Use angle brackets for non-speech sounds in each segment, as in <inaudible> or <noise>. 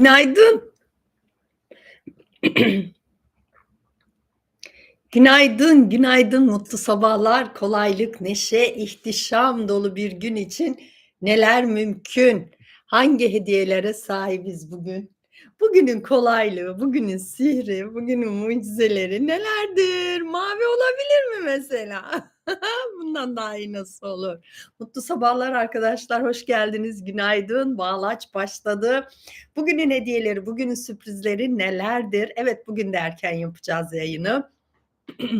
Günaydın. Günaydın, günaydın, mutlu sabahlar, kolaylık, neşe, ihtişam dolu bir gün için neler mümkün? Hangi hediyelere sahibiz bugün? Bugünün kolaylığı, bugünün sihri, bugünün mucizeleri nelerdir? Mavi olabilir mi mesela? <laughs> <laughs> Bundan daha iyi nasıl olur? Mutlu sabahlar arkadaşlar, hoş geldiniz. Günaydın, bağlaç başladı. Bugünün hediyeleri, bugünün sürprizleri nelerdir? Evet, bugün de erken yapacağız yayını. <clears throat>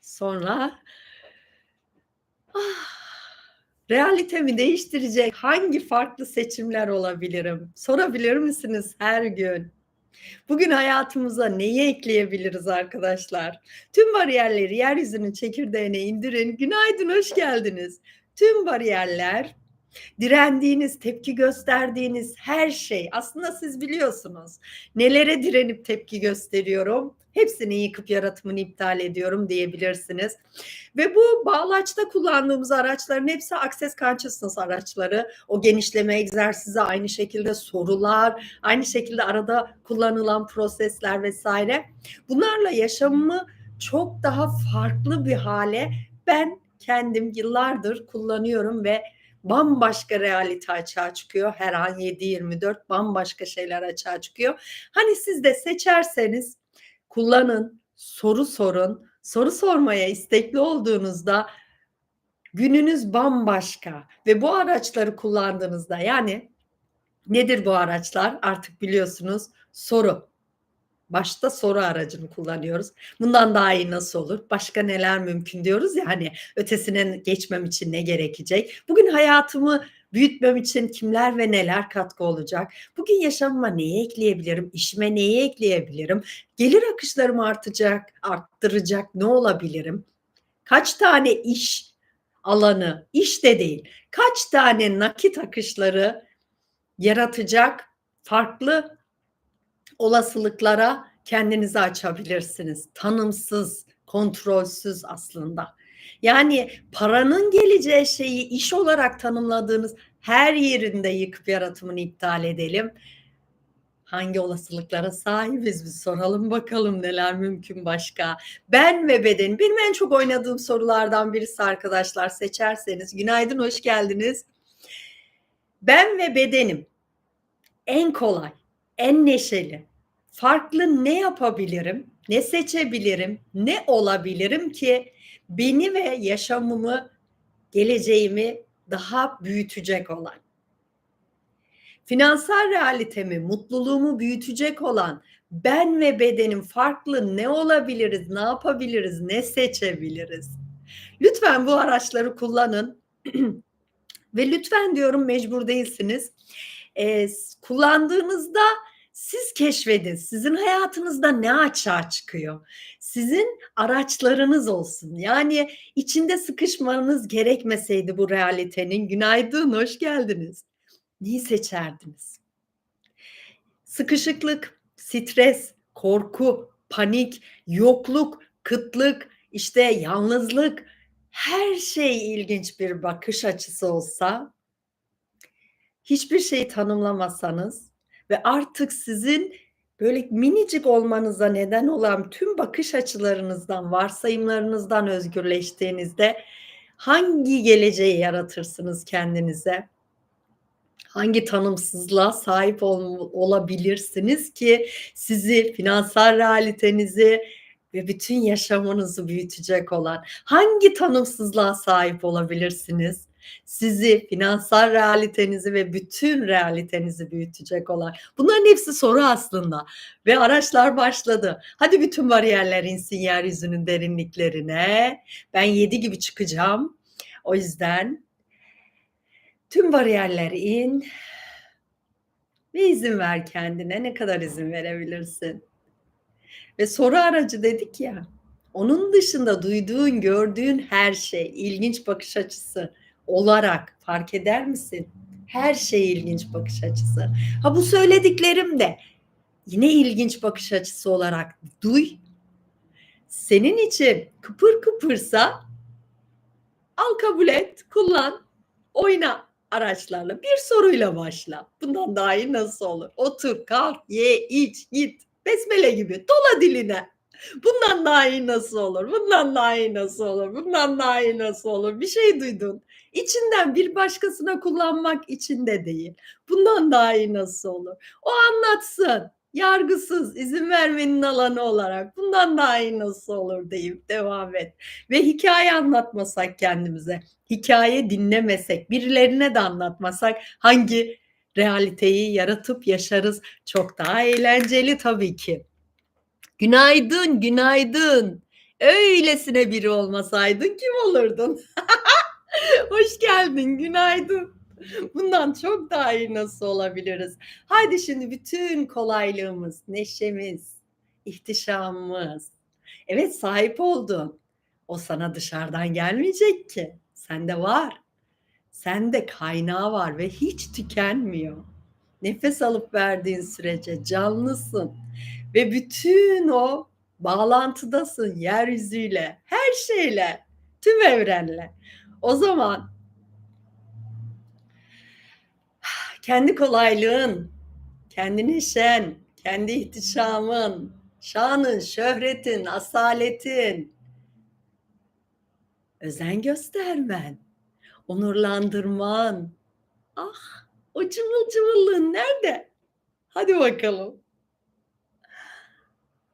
Sonra ah, realitemi değiştirecek hangi farklı seçimler olabilirim? Sorabilir misiniz her gün? Bugün hayatımıza neyi ekleyebiliriz arkadaşlar? Tüm bariyerleri yeryüzünün çekirdeğine indirin. Günaydın, hoş geldiniz. Tüm bariyerler, direndiğiniz, tepki gösterdiğiniz her şey aslında siz biliyorsunuz. Nelere direnip tepki gösteriyorum? Hepsini yıkıp yaratımını iptal ediyorum diyebilirsiniz. Ve bu bağlaçta kullandığımız araçların hepsi Access Consciousness araçları. O genişleme egzersizi aynı şekilde sorular, aynı şekilde arada kullanılan prosesler vesaire. Bunlarla yaşamımı çok daha farklı bir hale ben kendim yıllardır kullanıyorum ve bambaşka realite açığa çıkıyor. Her an 7-24 bambaşka şeyler açığa çıkıyor. Hani siz de seçerseniz kullanın, soru sorun. Soru sormaya istekli olduğunuzda gününüz bambaşka ve bu araçları kullandığınızda yani nedir bu araçlar? Artık biliyorsunuz soru. Başta soru aracını kullanıyoruz. Bundan daha iyi nasıl olur? Başka neler mümkün diyoruz ya hani ötesine geçmem için ne gerekecek? Bugün hayatımı büyütmem için kimler ve neler katkı olacak? Bugün yaşamıma neyi ekleyebilirim? İşime neyi ekleyebilirim? Gelir akışlarım artacak, arttıracak ne olabilirim? Kaç tane iş alanı, iş de değil, kaç tane nakit akışları yaratacak farklı olasılıklara kendinizi açabilirsiniz. Tanımsız, kontrolsüz aslında. Yani paranın geleceği şeyi iş olarak tanımladığınız her yerinde yıkıp yaratımını iptal edelim. Hangi olasılıklara sahibiz bir soralım bakalım neler mümkün başka. Ben ve beden benim en çok oynadığım sorulardan birisi arkadaşlar seçerseniz. Günaydın hoş geldiniz. Ben ve bedenim en kolay, en neşeli, farklı ne yapabilirim, ne seçebilirim, ne olabilirim ki beni ve yaşamımı, geleceğimi daha büyütecek olan. Finansal realitemi, mutluluğumu büyütecek olan ben ve bedenim farklı ne olabiliriz, ne yapabiliriz, ne seçebiliriz? Lütfen bu araçları kullanın. <clears throat> ve lütfen diyorum mecbur değilsiniz. Ee, kullandığınızda siz keşfedin. Sizin hayatınızda ne açığa çıkıyor? Sizin araçlarınız olsun. Yani içinde sıkışmanız gerekmeseydi bu realitenin. Günaydın, hoş geldiniz. Neyi seçerdiniz? Sıkışıklık, stres, korku, panik, yokluk, kıtlık, işte yalnızlık, her şey ilginç bir bakış açısı olsa, hiçbir şey tanımlamasanız ve artık sizin böyle minicik olmanıza neden olan tüm bakış açılarınızdan, varsayımlarınızdan özgürleştiğinizde hangi geleceği yaratırsınız kendinize? Hangi tanımsızlığa sahip ol, olabilirsiniz ki sizi, finansal realitenizi ve bütün yaşamınızı büyütecek olan hangi tanımsızlığa sahip olabilirsiniz? Sizi, finansal realitenizi ve bütün realitenizi büyütecek olan. Bunların hepsi soru aslında ve araçlar başladı. Hadi bütün bariyerler insin yeryüzünün derinliklerine. Ben yedi gibi çıkacağım. O yüzden tüm bariyerler in ve izin ver kendine. Ne kadar izin verebilirsin? Ve soru aracı dedik ya. Onun dışında duyduğun, gördüğün her şey, ilginç bakış açısı, olarak fark eder misin? Her şey ilginç bakış açısı. Ha bu söylediklerim de yine ilginç bakış açısı olarak duy. Senin için kıpır kıpırsa al kabul et, kullan, oyna. araçlarla bir soruyla başla. Bundan daha iyi nasıl olur? Otur, kalk, ye, iç, git. Besmele gibi dola diline. Bundan daha iyi nasıl olur? Bundan daha iyi nasıl olur? Bundan daha iyi nasıl olur? Bir şey duydun. İçinden bir başkasına kullanmak için de değil. Bundan daha iyi nasıl olur? O anlatsın. Yargısız, izin vermenin alanı olarak bundan daha iyi nasıl olur deyip devam et. Ve hikaye anlatmasak kendimize, hikaye dinlemesek, birilerine de anlatmasak hangi realiteyi yaratıp yaşarız? Çok daha eğlenceli tabii ki. Günaydın, günaydın. Öylesine biri olmasaydın kim olurdun? <laughs> <laughs> Hoş geldin, günaydın. Bundan çok daha iyi nasıl olabiliriz? Haydi şimdi bütün kolaylığımız, neşemiz, ihtişamımız. Evet sahip oldun. O sana dışarıdan gelmeyecek ki. Sende var. Sende kaynağı var ve hiç tükenmiyor. Nefes alıp verdiğin sürece canlısın ve bütün o bağlantıdasın yeryüzüyle, her şeyle, tüm evrenle. O zaman kendi kolaylığın, kendi neşen, kendi ihtişamın, şanın, şöhretin, asaletin, özen göstermen, onurlandırman. Ah, o cıvıl cıvıllığın nerede? Hadi bakalım.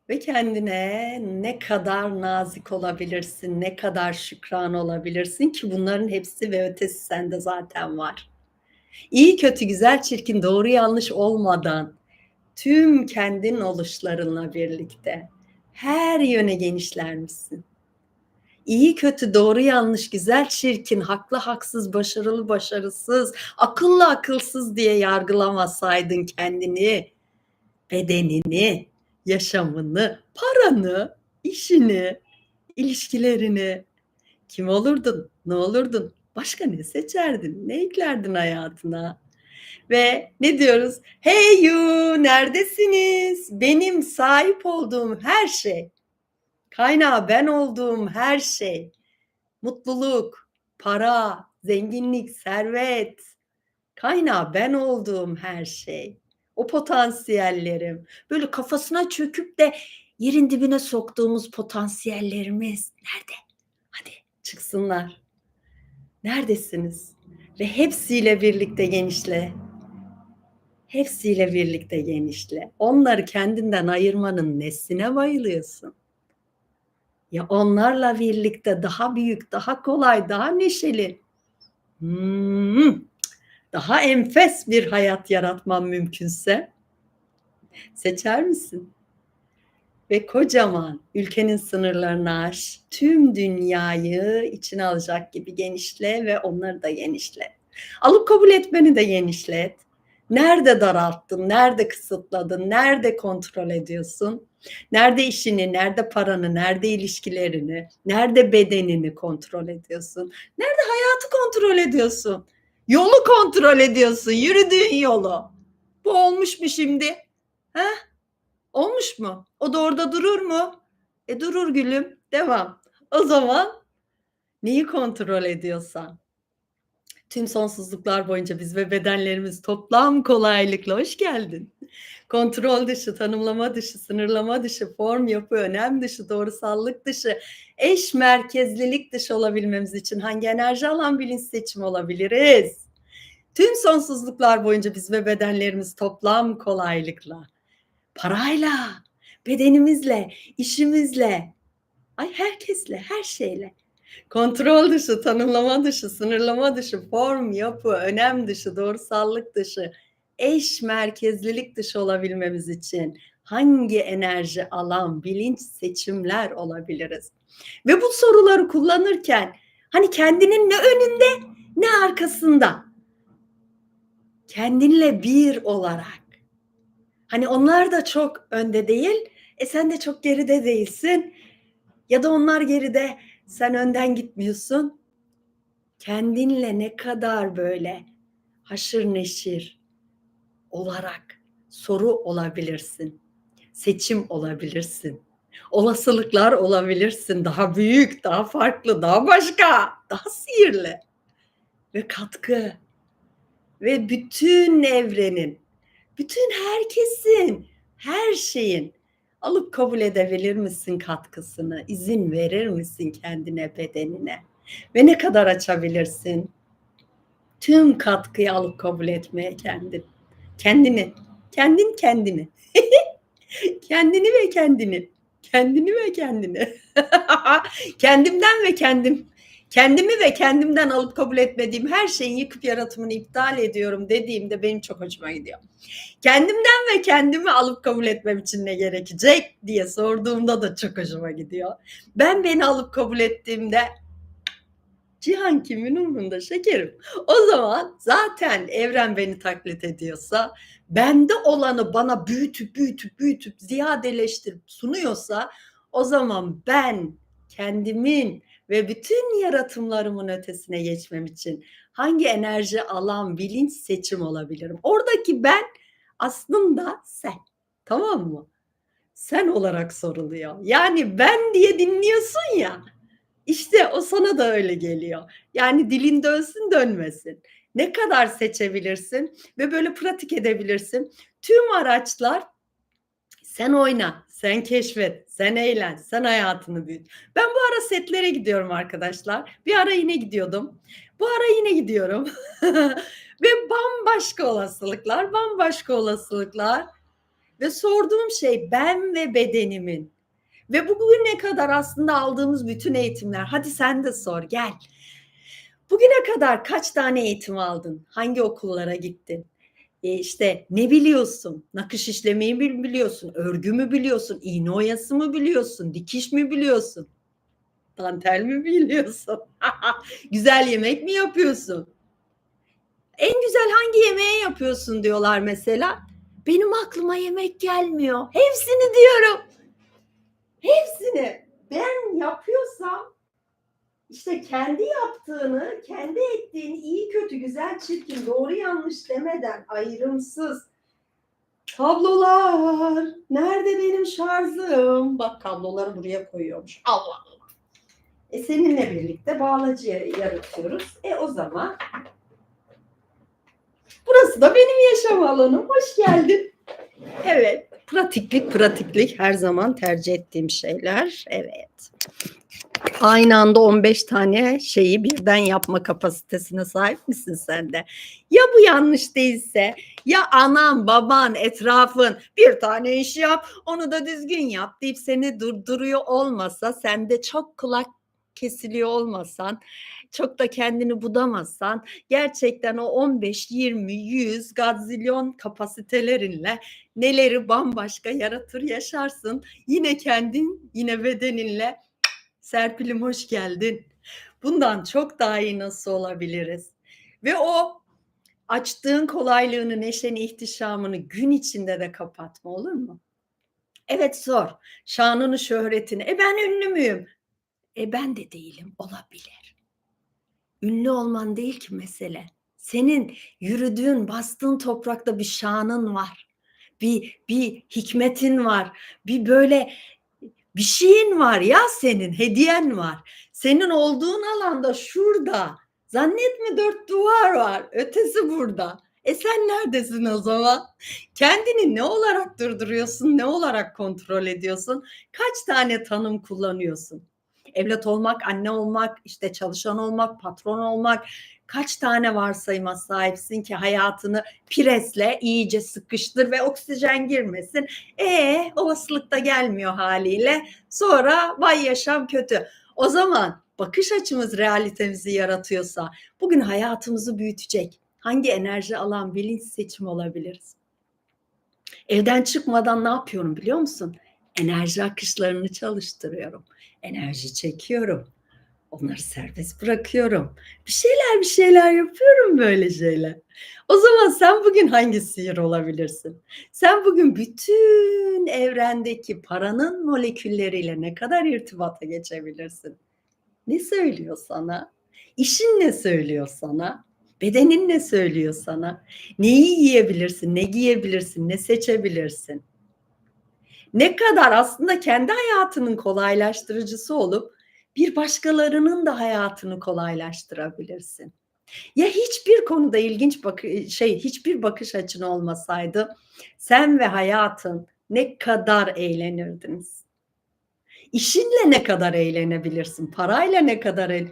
Ve kendine ne kadar nazik olabilirsin, ne kadar şükran olabilirsin ki bunların hepsi ve ötesi sende zaten var. İyi, kötü, güzel, çirkin, doğru, yanlış olmadan tüm kendin oluşlarınla birlikte her yöne genişler misin? İyi, kötü, doğru, yanlış, güzel, çirkin, haklı, haksız, başarılı, başarısız, akıllı, akılsız diye yargılamasaydın kendini, bedenini, yaşamını, paranı, işini, ilişkilerini kim olurdun? Ne olurdun? Başka ne seçerdin? Ne eklerdin hayatına? Ve ne diyoruz? Hey you, neredesiniz? Benim sahip olduğum her şey, kaynağı ben olduğum her şey, mutluluk, para, zenginlik, servet, kaynağı ben olduğum her şey, o potansiyellerim, böyle kafasına çöküp de yerin dibine soktuğumuz potansiyellerimiz nerede? Hadi çıksınlar. Neredesiniz? Ve hepsiyle birlikte genişle. Hepsiyle birlikte genişle. Onları kendinden ayırmanın nesine bayılıyorsun? Ya onlarla birlikte daha büyük, daha kolay, daha neşeli, hmm, daha enfes bir hayat yaratman mümkünse seçer misin? Ve kocaman ülkenin sınırlarını aş, tüm dünyayı içine alacak gibi genişle ve onları da genişlet. Alıp kabul etmeni de genişlet. Nerede daralttın, nerede kısıtladın, nerede kontrol ediyorsun? Nerede işini, nerede paranı, nerede ilişkilerini, nerede bedenini kontrol ediyorsun? Nerede hayatı kontrol ediyorsun? Yolu kontrol ediyorsun, yürüdüğün yolu. Bu olmuş mu şimdi? He? Olmuş mu? O da orada durur mu? E durur gülüm. Devam. O zaman neyi kontrol ediyorsan. Tüm sonsuzluklar boyunca biz ve bedenlerimiz toplam kolaylıkla hoş geldin. Kontrol dışı, tanımlama dışı, sınırlama dışı, form yapı, önem dışı, doğrusallık dışı, eş merkezlilik dışı olabilmemiz için hangi enerji alan bilinç seçimi olabiliriz? Tüm sonsuzluklar boyunca biz ve bedenlerimiz toplam kolaylıkla, parayla, bedenimizle, işimizle, ay herkesle, her şeyle kontrol dışı, tanımlama dışı, sınırlama dışı, form, yapı, önem dışı, doğrusallık dışı, eş merkezlilik dışı olabilmemiz için hangi enerji alan, bilinç seçimler olabiliriz? Ve bu soruları kullanırken hani kendinin ne önünde ne arkasında kendinle bir olarak hani onlar da çok önde değil e sen de çok geride değilsin ya da onlar geride sen önden gitmiyorsun. Kendinle ne kadar böyle haşır neşir olarak soru olabilirsin seçim olabilirsin olasılıklar olabilirsin. Daha büyük daha farklı daha başka daha sihirli ve katkı. Ve bütün evrenin, bütün herkesin, her şeyin alıp kabul edebilir misin katkısını? İzin verir misin kendine, bedenine? Ve ne kadar açabilirsin? Tüm katkıyı alıp kabul etmeye kendin. Kendini, kendin kendini. <laughs> kendini ve kendini. Kendini ve kendini. <laughs> Kendimden ve kendim. Kendimi ve kendimden alıp kabul etmediğim her şeyin yıkıp yaratımını iptal ediyorum dediğimde benim çok hoşuma gidiyor. Kendimden ve kendimi alıp kabul etmem için ne gerekecek diye sorduğumda da çok hoşuma gidiyor. Ben beni alıp kabul ettiğimde Cihan kimin umrunda şekerim? O zaman zaten evren beni taklit ediyorsa, bende olanı bana büyütüp büyütüp büyütüp ziyadeleştirip sunuyorsa o zaman ben kendimin ve bütün yaratımlarımın ötesine geçmem için hangi enerji alan bilinç seçim olabilirim? Oradaki ben aslında sen. Tamam mı? Sen olarak soruluyor. Yani ben diye dinliyorsun ya. İşte o sana da öyle geliyor. Yani dilin dönsün dönmesin. Ne kadar seçebilirsin ve böyle pratik edebilirsin. Tüm araçlar sen oyna, sen keşfet, sen eğlen, sen hayatını büyüt. Ben bu ara setlere gidiyorum arkadaşlar. Bir ara yine gidiyordum. Bu ara yine gidiyorum. <laughs> ve bambaşka olasılıklar, bambaşka olasılıklar. Ve sorduğum şey ben ve bedenimin ve bugüne kadar aslında aldığımız bütün eğitimler. Hadi sen de sor gel. Bugüne kadar kaç tane eğitim aldın? Hangi okullara gittin? E işte ne biliyorsun? Nakış işlemeyi mi biliyorsun? Örgü mü biliyorsun? İğne oyası mı biliyorsun? Dikiş mi biliyorsun? Dantel mi biliyorsun? <laughs> güzel yemek mi yapıyorsun? En güzel hangi yemeği yapıyorsun diyorlar mesela. Benim aklıma yemek gelmiyor. Hepsini diyorum. Hepsini ben yapıyorsam işte kendi yaptığını, kendi ettiğini iyi kötü, güzel çirkin, doğru yanlış demeden ayrımsız kablolar. Nerede benim şarjım? Bak kabloları buraya koyuyormuş. Allah Allah. E seninle birlikte bağlacıya yaratıyoruz. E o zaman burası da benim yaşam alanım. Hoş geldin. Evet. Pratiklik, pratiklik her zaman tercih ettiğim şeyler. Evet. Aynı anda 15 tane şeyi birden yapma kapasitesine sahip misin sen de? Ya bu yanlış değilse ya anan, baban, etrafın bir tane iş yap, onu da düzgün yap deyip seni durduruyor olmasa, sen de çok kulak kesiliyor olmasan, çok da kendini budamazsan gerçekten o 15, 20, 100 gazilyon kapasitelerinle neleri bambaşka yaratır yaşarsın. Yine kendin, yine bedeninle Serpil'im hoş geldin. Bundan çok daha iyi nasıl olabiliriz? Ve o açtığın kolaylığını, neşeni, ihtişamını gün içinde de kapatma olur mu? Evet sor. Şanını, şöhretini. E ben ünlü müyüm? E ben de değilim. Olabilir. Ünlü olman değil ki mesele. Senin yürüdüğün, bastığın toprakta bir şanın var. Bir bir hikmetin var. Bir böyle bir şeyin var ya senin, hediyen var. Senin olduğun alanda şurada. Zannetme dört duvar var. Ötesi burada. E sen neredesin o zaman? Kendini ne olarak durduruyorsun? Ne olarak kontrol ediyorsun? Kaç tane tanım kullanıyorsun? Evlat olmak, anne olmak, işte çalışan olmak, patron olmak, kaç tane varsayıma sahipsin ki hayatını presle iyice sıkıştır ve oksijen girmesin. E olasılık da gelmiyor haliyle. Sonra vay yaşam kötü. O zaman bakış açımız realitemizi yaratıyorsa bugün hayatımızı büyütecek hangi enerji alan bilinç seçimi olabiliriz? Evden çıkmadan ne yapıyorum biliyor musun? Enerji akışlarını çalıştırıyorum. Enerji çekiyorum Onları serbest bırakıyorum. Bir şeyler bir şeyler yapıyorum böyle şeyler. O zaman sen bugün hangi sihir olabilirsin? Sen bugün bütün evrendeki paranın molekülleriyle ne kadar irtibata geçebilirsin? Ne söylüyor sana? İşin ne söylüyor sana? Bedenin ne söylüyor sana? Neyi yiyebilirsin, ne giyebilirsin, ne seçebilirsin? Ne kadar aslında kendi hayatının kolaylaştırıcısı olup bir başkalarının da hayatını kolaylaştırabilirsin. Ya hiçbir konuda ilginç bakı şey, hiçbir bakış açın olmasaydı sen ve hayatın ne kadar eğlenirdiniz? İşinle ne kadar eğlenebilirsin? Parayla ne kadar eğ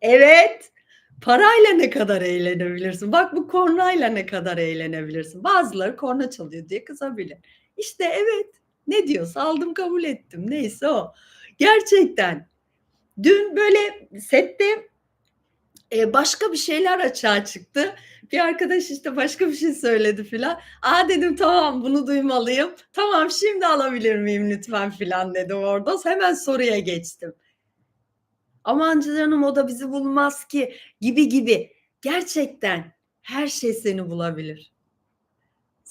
Evet, parayla ne kadar eğlenebilirsin? Bak bu kornayla ne kadar eğlenebilirsin? Bazıları korna çalıyor diye kızabilir. İşte evet, ne diyorsa aldım kabul ettim. Neyse o. Gerçekten. Dün böyle sette, eee, başka bir şeyler açığa çıktı. Bir arkadaş işte başka bir şey söyledi filan. A, dedim tamam bunu duymalıyım. Tamam şimdi alabilir miyim lütfen filan dedim orada. Hemen soruya geçtim. Aman canım o da bizi bulmaz ki gibi gibi. Gerçekten her şey seni bulabilir.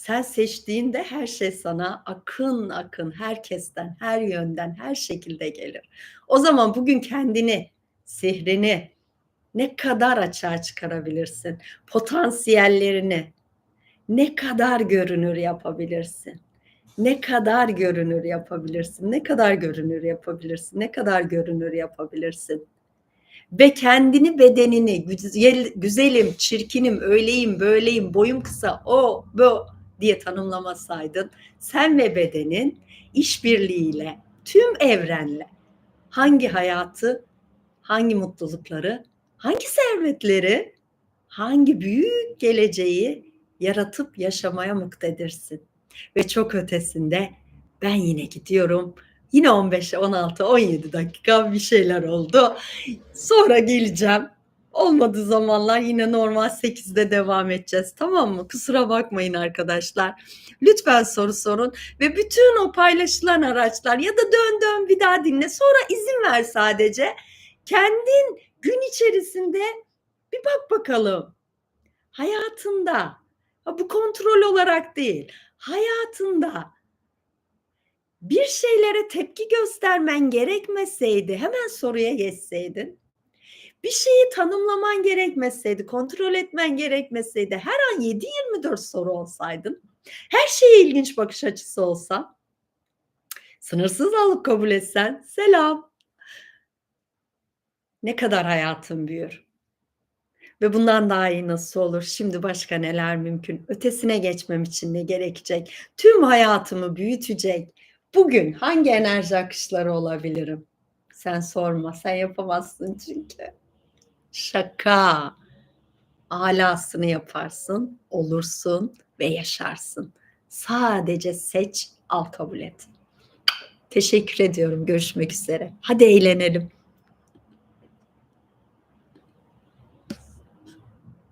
Sen seçtiğinde her şey sana akın akın herkesten, her yönden, her şekilde gelir. O zaman bugün kendini, sihrini ne kadar açığa çıkarabilirsin? Potansiyellerini ne kadar görünür yapabilirsin? Ne kadar görünür yapabilirsin? Ne kadar görünür yapabilirsin? Ne kadar görünür yapabilirsin? Ve kendini, bedenini güzel güzelim, çirkinim, öyleyim, böyleyim, boyum kısa, o, bu diye tanımlamasaydın sen ve bedenin işbirliğiyle, tüm evrenle hangi hayatı, hangi mutlulukları, hangi servetleri, hangi büyük geleceği yaratıp yaşamaya muktedirsin? Ve çok ötesinde ben yine gidiyorum. Yine 15, 16, 17 dakika bir şeyler oldu. Sonra geleceğim. Olmadığı zamanlar yine normal 8'de devam edeceğiz. Tamam mı? Kusura bakmayın arkadaşlar. Lütfen soru sorun ve bütün o paylaşılan araçlar ya da dön dön bir daha dinle. Sonra izin ver sadece. Kendin gün içerisinde bir bak bakalım. Hayatında, ha bu kontrol olarak değil, hayatında bir şeylere tepki göstermen gerekmeseydi, hemen soruya geçseydin, bir şeyi tanımlaman gerekmeseydi, kontrol etmen gerekmeseydi, her an 7/24 soru olsaydın, her şeye ilginç bakış açısı olsa, sınırsız alıp kabul etsen, selam. Ne kadar hayatın büyür. Ve bundan daha iyi nasıl olur? Şimdi başka neler mümkün? Ötesine geçmem için ne gerekecek? Tüm hayatımı büyütecek bugün hangi enerji akışları olabilirim? Sen sorma, sen yapamazsın çünkü. Şaka. Alasını yaparsın, olursun ve yaşarsın. Sadece seç, al kabul et. Teşekkür ediyorum. Görüşmek üzere. Hadi eğlenelim.